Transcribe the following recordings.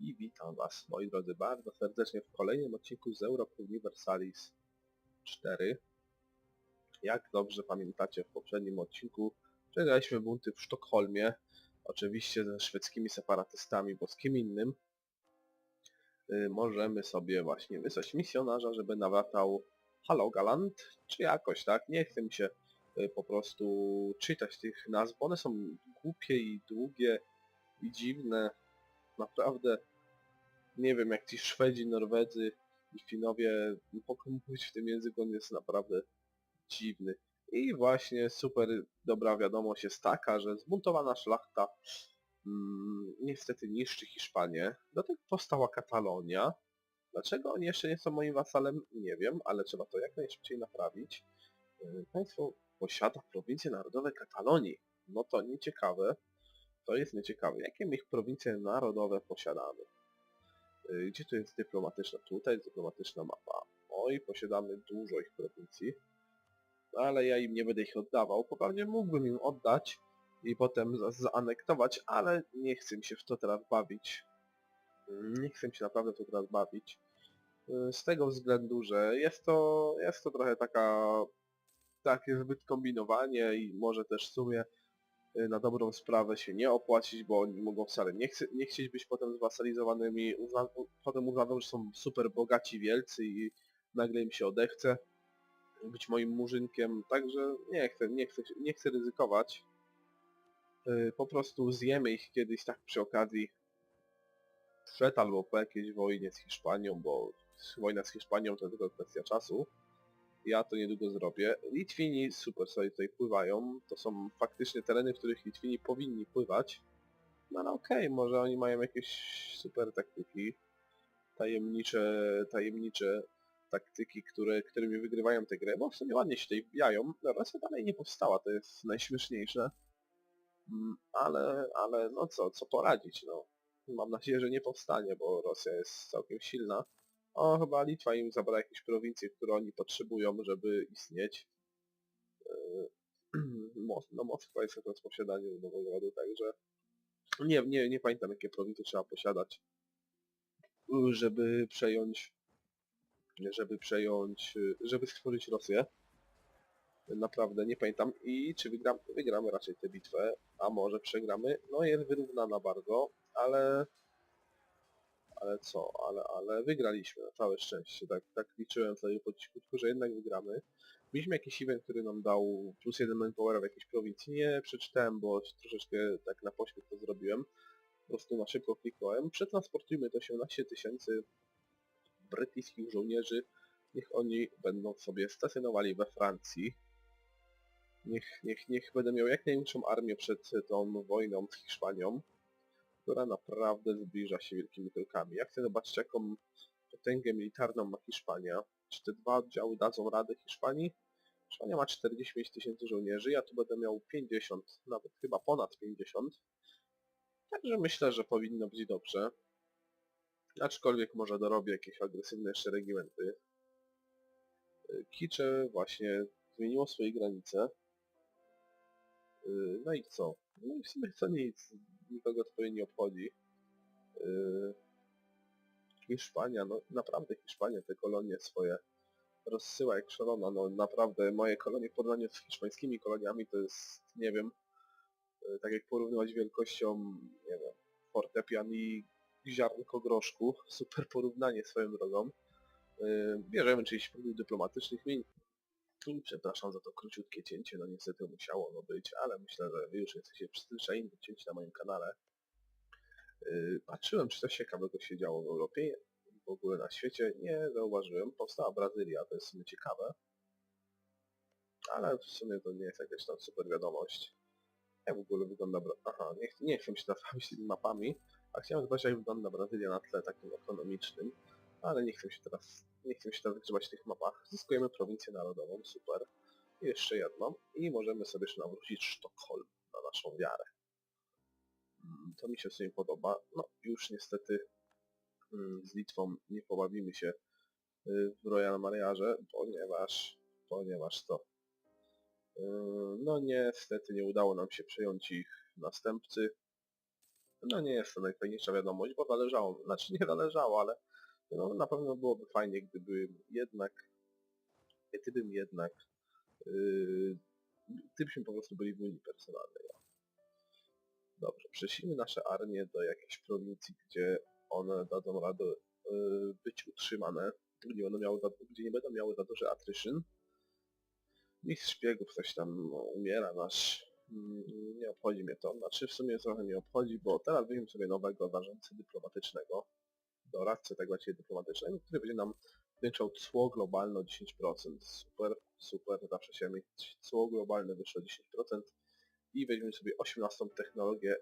I witam Was, moi drodzy, bardzo serdecznie w kolejnym odcinku z Europa Universalis 4. Jak dobrze pamiętacie, w poprzednim odcinku przegraliśmy bunty w Sztokholmie, oczywiście ze szwedzkimi separatystami, bo z kim innym. Y, Możemy sobie właśnie wysłać misjonarza, żeby nawracał Halogaland, czy jakoś tak, nie chcę mi się y, po prostu czytać tych nazw, bo one są głupie i długie i dziwne. Naprawdę nie wiem, jak ci Szwedzi, Norwedzy i Finowie mówić w tym języku, on jest naprawdę dziwny. I właśnie super dobra wiadomość jest taka, że zbuntowana szlachta mm, niestety niszczy Hiszpanię. Do tego powstała Katalonia. Dlaczego oni jeszcze nie są moim wasalem? Nie wiem, ale trzeba to jak najszybciej naprawić. Yy, Państwo posiada prowincje narodowe Katalonii. No to nieciekawe. To jest nieciekawe. Jakie my ich prowincje narodowe posiadamy? Y, Gdzie tu jest dyplomatyczna? Tutaj jest dyplomatyczna mapa. Oj, posiadamy dużo ich prowincji. Ale ja im nie będę ich oddawał. Poprawnie mógłbym im oddać i potem za- zaanektować, ale nie chcę mi się w to teraz bawić. Y, Nie chcę mi się naprawdę w to teraz bawić. Y, Z tego względu, że jest to, jest to trochę taka takie zbyt kombinowanie i może też w sumie na dobrą sprawę się nie opłacić, bo oni mogą wcale nie, chce, nie chcieć być potem zwasalizowanymi, uzna, potem uznaną, że są super bogaci wielcy i nagle im się odechce być moim murzynkiem, także nie chcę, nie chcę, nie chcę ryzykować. Y, Po prostu zjemy ich kiedyś tak przy okazji przed albo po jakiejś wojnie z Hiszpanią, bo wojna z Hiszpanią to tylko kwestia czasu. Ja to niedługo zrobię. Litwini super sobie tutaj pływają. To są faktycznie tereny, w których Litwini powinni pływać. No ale okej, może oni mają jakieś super taktyki. Tajemnicze, tajemnicze taktyki, które, którymi wygrywają tę grę, bo w sumie ładnie się tutaj wbijają. No, Rosja dalej nie powstała, to jest najśmieszniejsze. Mm, Ale, ale no co, co poradzić, no. Mam nadzieję, że nie powstanie, bo Rosja jest całkiem silna. O, chyba Litwa im zabrała jakieś prowincje, które oni potrzebują, żeby istnieć. Yy, No Moskwa jest akurat w posiadaniu Nowogrodu, także... Nie, nie, nie pamiętam jakie prowincje trzeba posiadać, yy, żeby przejąć... żeby przejąć... yy, żeby stworzyć Rosję. Naprawdę nie pamiętam. I czy wygram, wygramy raczej tę bitwę, a może przegramy? No jest wyrównana bardzo, ale ale co, ale, ale wygraliśmy, na całe szczęście, tak, tak liczyłem sobie po cichutku, że jednak wygramy. Mieliśmy jakiś event, który nam dał plus jeden manpower w jakiejś prowincji, nie przeczytałem, bo troszeczkę tak na pośpiech to zrobiłem, po prostu na szybko kliknąłem. Przetransportujmy to 18 tysięcy brytyjskich żołnierzy, niech oni będą sobie stacjonowali we Francji. Niech, niech, niech będę miał jak największą armię przed tą wojną z Hiszpanią która naprawdę zbliża się wielkimi krokami. Ja chcę zobaczyć jaką potęgę militarną ma Hiszpania. Czy te dwa oddziały dadzą radę Hiszpanii? Hiszpania ma 45 tysięcy żołnierzy, ja tu będę miał 50, nawet chyba ponad 50. Także myślę, że powinno być dobrze. Aczkolwiek może dorobię jakieś agresywne jeszcze regimenty. Kicze właśnie zmieniło swoje granice. Y, No i co? No i w sumie co nic, nikogo to nie obchodzi. Yy, Hiszpania, no naprawdę Hiszpania te kolonie swoje rozsyła jak szalona, no naprawdę moje kolonie w porównaniu z hiszpańskimi koloniami to jest, nie wiem, yy, tak jak porównywać wielkością, nie wiem, fortepian i ziarnko groszku, super porównanie swoją drogą. Yy, Bierzemy czyjś produkt dyplomatycznych. I przepraszam za to króciutkie cięcie, no niestety musiało ono być, ale myślę, że wy już jesteście przyzwyczajeni do cięć na moim kanale. Yy, Patrzyłem, czy coś ciekawego się działo w Europie, w ogóle na świecie. Nie zauważyłem. Powstała Brazylia, to jest w sumie ciekawe. Ale w sumie to nie jest jakaś tam super wiadomość. Jak w ogóle wygląda... Bra... Aha, nie, nie chcę się teraz bawić tymi mapami, a chciałem zobaczyć jak wygląda Brazylia na tle takim ekonomicznym. Ale nie chcę się teraz, nie chcę się teraz wygrzebać w tych mapach. Zyskujemy prowincję narodową, super. I jeszcze jedną. I możemy sobie jeszcze nawrócić Sztokholm na naszą wiarę. Mm, To mi się w sumie podoba. No już niestety mm, z Litwą nie pobawimy się y, w Royal Mariaże, ponieważ, ponieważ to y, no niestety nie udało nam się przejąć ich następcy. No nie jest to najfajniejsza wiadomość, bo zależało, znaczy nie zależało, ale no, na pewno byłoby fajnie, gdyby jednak, gdybym jednak, yy, gdybyśmy po prostu byli w Unii Personalnej. Dobrze, prześlijmy nasze armie do jakiejś prowincji, gdzie one dadzą radę yy, być utrzymane, będą miały, za- gdzie nie będą miały za duży attrition. Mistrz szpiegów coś tam no, umiera nasz. Mm, Nie obchodzi mnie to. Znaczy w sumie trochę mnie obchodzi, bo teraz weźmiemy sobie nowego zarządcę dyplomatycznego, doradcę tak właściwie dyplomatycznego, który będzie nam zwiększał cło globalne o 10%. Super, super, zawsze się mieć cło globalne wyższe o 10% i weźmiemy sobie 18 technologię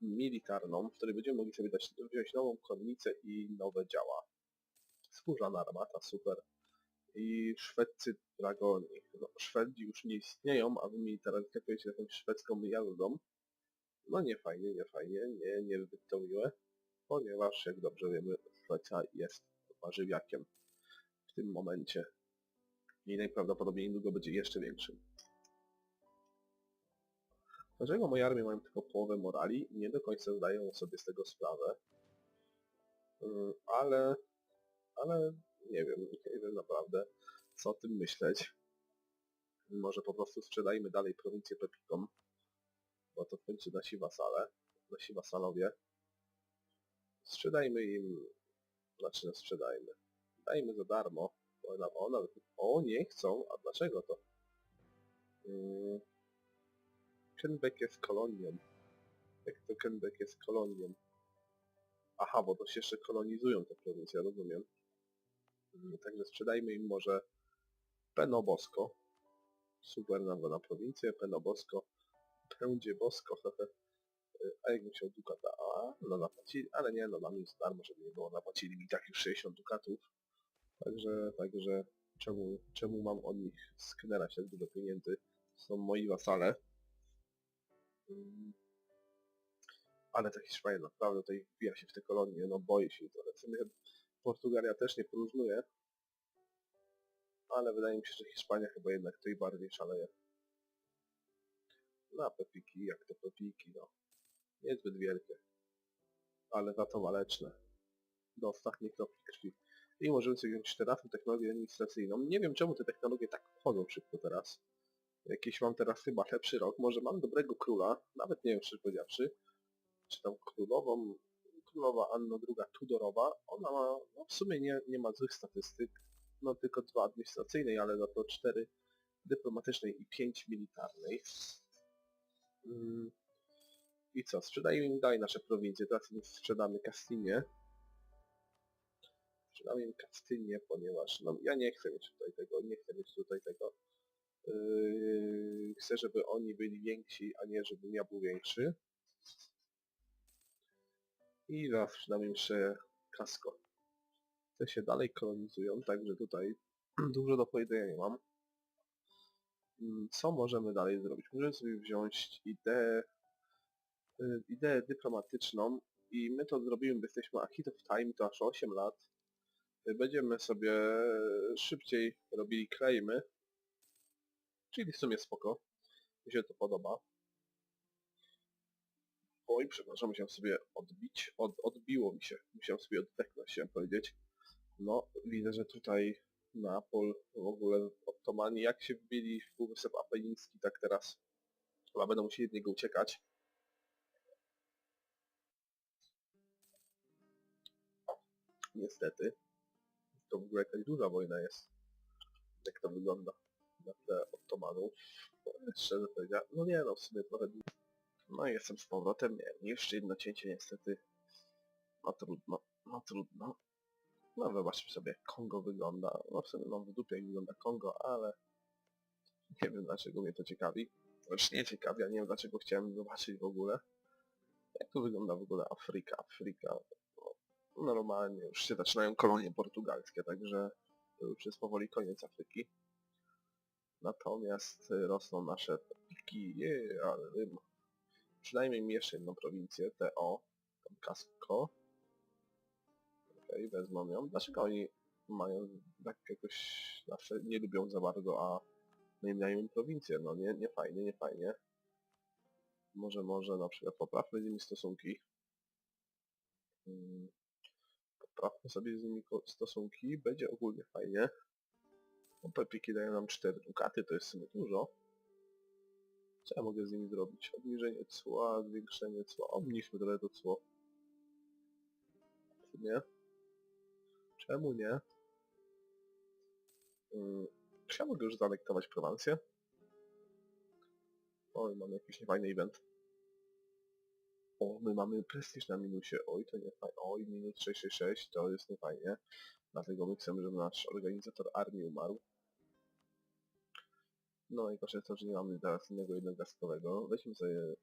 militarną, w której będziemy mogli sobie dać, wziąć nową konnicę i nowe działa. Skórzana armata, super. I szwedcy dragoni. No, Szwedzi już nie istnieją, a wy militaryzujecie jakąś szwedzką jazdą. No nie fajnie, nie fajnie, nie, nie zbyt to miłe, ponieważ jak dobrze wiemy, Szwecja jest warzywiakiem w tym momencie. I najprawdopodobniej niedługo będzie jeszcze większym. Dlaczego moje armie mają tylko połowę morali? Nie do końca zdają sobie z tego sprawę. Mm, Ale, ale nie wiem, nie wiem naprawdę co o tym myśleć. Może po prostu sprzedajmy dalej prowincję Pepikom, bo to końcu nasi wasale, nasi wasalowie. Sprzedajmy im, znaczy no sprzedajmy, dajmy za darmo, bo nam o, o nie chcą, a dlaczego to? Yy, Kenbeck jest kolonią. Jak to Kenbeck jest kolonią? Aha, bo to się jeszcze kolonizują te prowincje, rozumiem. Mm, Także sprzedajmy im może Penobosko. Na prowincję, Penobosko. Pędzie Bosko, hehe. A jakbym chciał dukata? A, no zapłacili, ale nie, no nam jest darmo, żeby nie było, zapłacili mi tak już 60 dukatów. Także, także czemu, czemu mam od nich sknerać tak dużo pieniędzy? Są moi wasale. Mm. Ale ta Hiszpania naprawdę tutaj wbija się w te kolonie, no boję się trochę. W sumie Portugalia też nie porównuje. Ale wydaje mi się, że Hiszpania chyba jednak tutaj bardziej szaleje. Na pepiki, jak to pepiki, no. Niezbyt wielkie. Ale za to waleczne. Do ostatniej kropli krwi. I możemy sobie wziąć 14 technologię administracyjną. Nie wiem czemu te technologie tak wchodzą szybko teraz. Jakiś mam teraz chyba lepszy rok. Może mam dobrego króla. Nawet nie wiem szczerze powiedziawszy. Czy tam królową. Królowa Anno II Tudorowa. Ona ma, no w sumie nie, nie ma złych statystyk. No tylko dwa administracyjnej, ale za to cztery dyplomatycznej i pięć militarnej. Mm. I co? Sprzedajmy im dalej nasze prowincje. Teraz im sprzedamy Kastynię. Sprzedamy im Kastynię, ponieważ no, ja nie chcę mieć tutaj tego, nie chcę mieć tutaj tego. Yy, chcę, żeby oni byli więksi, a nie żebym ja był większy. I zaraz sprzedam im jeszcze Kasko. Te się dalej kolonizują, także tutaj dużo do powiedzenia nie mam. Mm, Co możemy dalej zrobić? Możemy sobie wziąć ideę, ideę dyplomatyczną i my to zrobimy, bo jesteśmy ahead of time, to aż 8 lat. Y, Będziemy sobie szybciej robili claimy, czyli w sumie spoko. Mi się to podoba. Oj, przepraszam, musiałem sobie odbić. Od, odbiło mi się. Musiałem sobie oddechnąć, chciałem powiedzieć. No, widzę, że tutaj Neapol, w ogóle Ottomani, jak się wbili w Półwysep Apeniński, tak teraz chyba będą musieli od niego uciekać. Niestety. To w ogóle jakaś duża wojna jest. Jak to wygląda na tle Ottomanów. No, Szczerze powiedziawszy, no nie no, w sumie trochę... No i jestem z powrotem, miałem jeszcze jedno cięcie niestety. No trudno, no trudno. No zobaczmy sobie jak Kongo wygląda. No w sumie mam w dupie jak wygląda Kongo, ale nie wiem dlaczego mnie to ciekawi. Znaczy nie ciekawi, a nie wiem dlaczego chciałem zobaczyć w ogóle. Jak tu wygląda w ogóle Afryka? Afryka. No, normalnie już się zaczynają kolonie portugalskie, także to już jest powoli koniec Afryki. Natomiast y, rosną nasze piki, je, ale. Przynajmniej mi jeszcze jedną prowincję, TO, tam Kasko. Okej, wezmą ją. Dlaczego oni mają tak jakoś zawsze nie lubią za bardzo, a no im prowincję? No nie, nie fajnie, nie fajnie. Może, może na przykład poprawmy z nimi stosunki. Poprawmy sobie z nimi stosunki, będzie ogólnie fajnie. Bo pepiki dają nam 4 dukaty, to jest w sumie dużo. Co ja mogę z nimi zrobić? Obniżenie cła, zwiększenie cła, obniżmy trochę to cło. W sumie. Czemu nie? Mm, Czy ja mogę już zaanektować Prowansję? Oj, mamy jakiś niefajny event. O, my mamy prestiż na minusie. Oj, to nie fajnie. Oj, minus 666, to jest niefajnie. Dlatego my chcemy, żeby nasz organizator armii umarł. No i proszę to, że nie mamy teraz innego jednogastkowego. Weźmy sobie...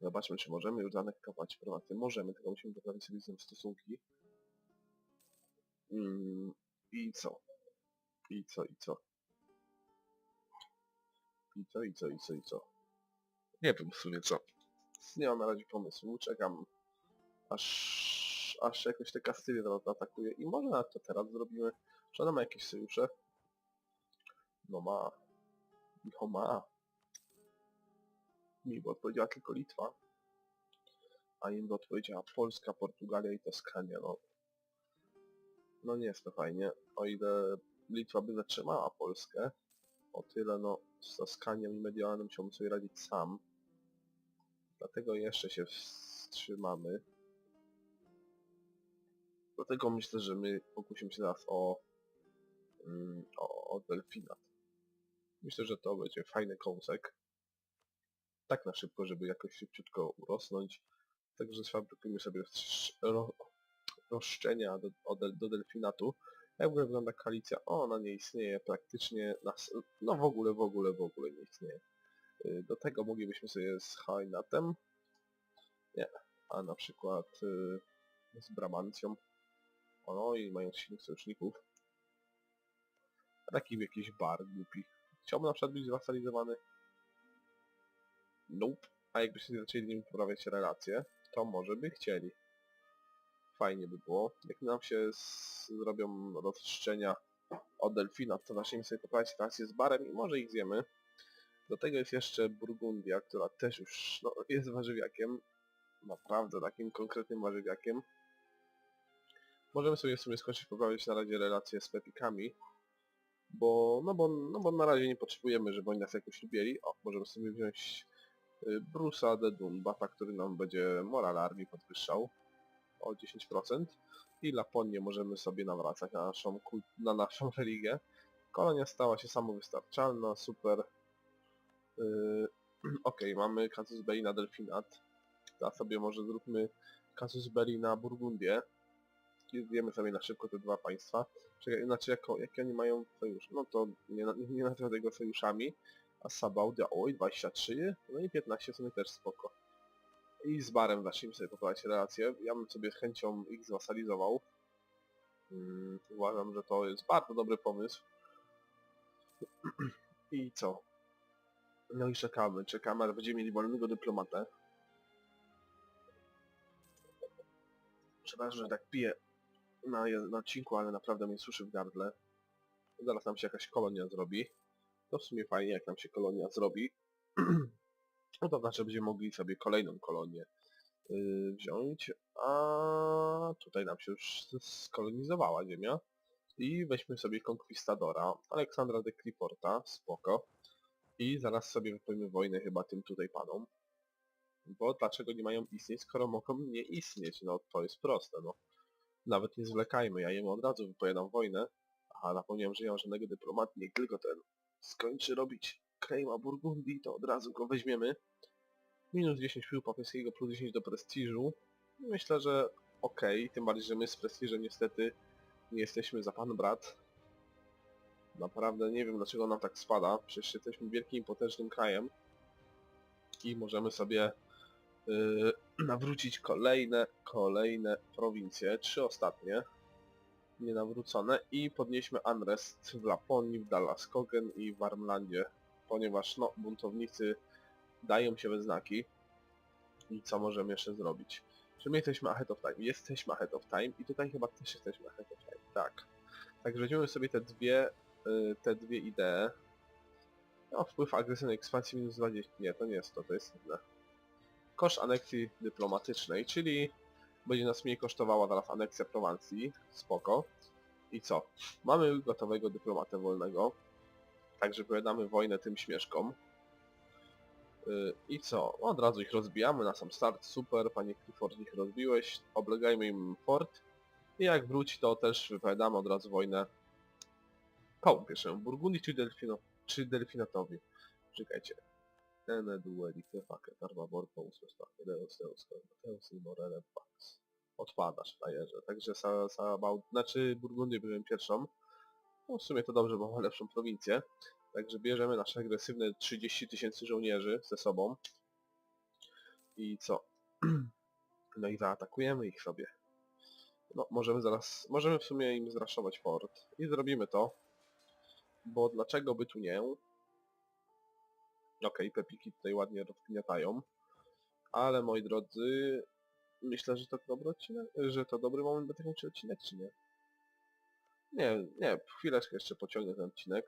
Zobaczmy, czy możemy już zaanektować Prowację. Możemy, tylko musimy poprawić sobie z nią stosunki. Mm, I co? I co, i co? I co, i co, i co, i co? Nie wiem w sumie co. Nie mam na razie pomysłu, czekam aż, aż jakoś te Kastylie teraz atakuje i może nawet to teraz zrobimy. Czy ona ma jakieś sojusze? No ma. No ma. Mi odpowiedziała tylko Litwa. A im odpowiedziała Polska, Portugalia i Toskania, no. No nie jest to fajnie. O ile Litwa by zatrzymała Polskę, o tyle no z Toskanią i Mediolanem musiałbym sobie radzić sam. Dlatego jeszcze się wstrzymamy. Dlatego myślę, że my pokusimy się teraz o, mm, o, o Delfinat. Myślę, że to będzie fajny kąsek. Tak na szybko, żeby jakoś szybciutko urosnąć. Także sfabrykujmy sobie roszczenia do, del, do delfinatu. Jak w ogóle wygląda koalicja? O, ona nie istnieje praktycznie, no w ogóle, w ogóle, w ogóle nie istnieje. Y, Do tego moglibyśmy sobie z Hainatem, nie, a na przykład y, z Bramancją. O no i mają silnych sojuszników. A taki jakiś bar głupi. Chciałbym na przykład być zwasalizowany. Nope. A jakbyście zaczęli z nim poprawiać relacje, to może by chcieli. Fajnie by było. Jak nam się zrobią rozszczenia od delfina, to zaczniemy sobie poprawiać relacje z barem i może ich zjemy. Do tego jest jeszcze Burgundia, która też już no, jest warzywiakiem. Naprawdę takim konkretnym warzywiakiem. Możemy sobie w sumie skończyć poprawiać na razie relacje z pepikami. Bo, no bo, no bo na razie nie potrzebujemy, żeby oni nas jakoś lubili. O, możemy sobie wziąć y, Brusa de Dunbata, który nam będzie moral armii podwyższał o 10%. I Laponię możemy sobie nawracać na naszą, na naszą religię. Kolonia stała się samowystarczalna, super. Yy, Okej, mamy Casus Belli na Delfinat. Teraz sobie może zróbmy Casus Belli na Burgundię. I zjemy sobie na szybko te dwa państwa. Czekaj, znaczy jako, jakie oni mają sojusz? No to nie, na- nie nazywam tego sojuszami. A Sabaudia, oj, 23, no i 15 w sumie też spoko. I z Barem zacznijmy sobie poprawiać relacje. Ja bym sobie z chęcią ich zwasalizował. Mm, uważam, że to jest bardzo dobry pomysł. I co? No i czekamy, czekamy, aż będziemy mieli wolnego dyplomatę. Przepraszam, że tak piję na, na odcinku, ale naprawdę mnie suszy w gardle. Zaraz nam się jakaś kolonia zrobi. To w sumie fajnie, jak nam się kolonia zrobi. no to znaczy, będziemy mogli sobie kolejną kolonię yy, wziąć. A tutaj nam się już skolonizowała ziemia. I weźmy sobie Conquistadora, Aleksandra de Cliporta, spoko. I zaraz sobie wypojmy wojnę chyba tym tutaj panom. Bo dlaczego nie mają istnieć, skoro mogą nie istnieć? No to jest proste, no. Nawet nie zwlekajmy, ja jemu od razu wypowiadam wojnę. Aha, zapomniałem, że nie mam żadnego dyplomatu, niech tylko ten skończy robić Krejma Burgundii, to od razu go weźmiemy. Minus 10 wpływu papieskiego, plus 10 do prestiżu. Myślę, że okej, tym bardziej, że my z prestiżem niestety nie jesteśmy za pan brat. Naprawdę nie wiem dlaczego nam tak spada, przecież jesteśmy wielkim i potężnym krajem. I możemy sobie yy, nawrócić kolejne, kolejne prowincje, trzy ostatnie nienawrócone i podnieśmy Unrest w Laponii, w Dallaskogen i w Warmlandzie, ponieważ no, buntownicy dają się we znaki. I co możemy jeszcze zrobić? Czy my jesteśmy ahead of time? Jesteśmy ahead of time i tutaj chyba też jesteśmy ahead of time, tak. Także weźmiemy sobie te dwie, y, te dwie idee. No, wpływ agresywnej ekspansji minus 20. Nie, to nie jest to, to jest inne. Koszt aneksji dyplomatycznej, czyli Będzie nas mniej kosztowała teraz aneksja Prowansji. Spoko. I co? Mamy gotowego dyplomatę wolnego. Także powiadamy wojnę tym śmieszkom. Yy, I co? Od razu ich rozbijamy na sam start. Super, panie Clifford, ich rozbiłeś. Oblegajmy im fort. I jak wróci, to też wypowiadamy od razu wojnę komu pierwszemu? Burgundii czy, Delfino, czy Delfinatowi? Czekajcie. Ene dueli, kefake, tarba borpo, usłysza, deus, deus, deus, morele, pax. Odpadasz, frajerze. Także sa, sa, znaczy Burgundię bierzemy pierwszą. No w sumie to dobrze, bo ma lepszą prowincję. Także bierzemy nasze agresywne 30 tysięcy żołnierzy ze sobą. I co? No i zaatakujemy ich sobie. No, możemy zaraz, możemy w sumie im zraszować fort. I zrobimy to. Bo dlaczego by tu nie? Okej, pepiki tutaj ładnie rozgniatają. Ale moi drodzy, myślę, że to dobry odcinek, że to dobry moment, by kończyć odcinek, czy nie? Nie, nie, chwileczkę jeszcze pociągnę ten odcinek.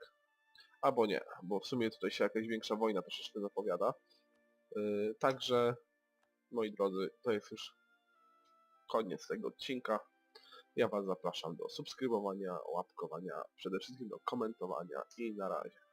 Albo nie, bo w sumie tutaj się jakaś większa wojna troszeczkę zapowiada. Yy, także, moi drodzy, to jest już koniec tego odcinka. Ja Was zapraszam do subskrybowania, łapkowania, przede wszystkim do komentowania i na razie.